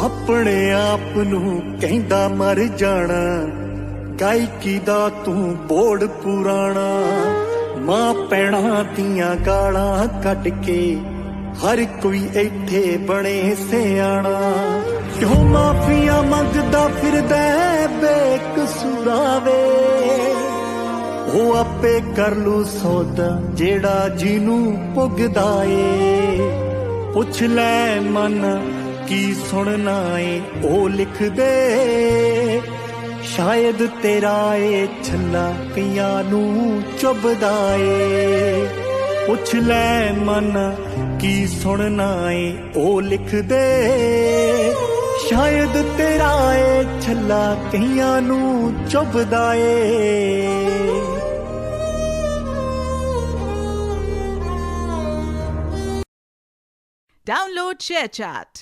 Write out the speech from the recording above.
ਆਪਣੇ ਆਪ ਨੂੰ ਕਹਿੰਦਾ ਮਰ ਜਾਣਾ। ਗਾਇਕੀ ਦਾ ਤੂੰ ਬੋੜ ਪੁਰਾਣਾ। ਮਾਂ ਪੈਣਾ ਦੀਆਂ ਗਾਲਾਂ ਕੱਟ ਕੇ ਹਰ ਕੋਈ ਇੱਥੇ ਬਣੇ ਸਿਆਣਾ। ਕਿਉਂ ਮਾਫੀਆਂ ਮੰਗਦਾ ਫਿਰਦਾ ਬੇਕਸੂਰਾ ਵੇ ਉਹ ਆਪੇ ਕਰ ਲੂ ਸੌਦਾ ਜਿਹੜਾ ਜਿਹਨੂੰ ਪੁੱਗਦਾ ਏ। ਪੁੱਛ ਲੈ ਮਨ ਕੀ ਸੁਣਨਾ ਏ ਉਹ ਲਿਖਦੇ। ਸ਼ਾਇਦ ਤੇਰਾ ਏ ਛੱਲਾ ਕਈਆਂ ਨੂੰ ਚੁੱਭਦਾ ਏ ਪੁੱਛ ਲੈ ਮਨ, ਕੀ ਸੁਣਨਾ ਏ ਉਹ ਲਿਖਦੇ। ਸ਼ਾਇਦ ਤੇਰਾ ਏ ਛੱਲਾ ਕਈਆਂ ਨੂੰ ਚੁੱਭਦਾ ਏ Download ShareChat.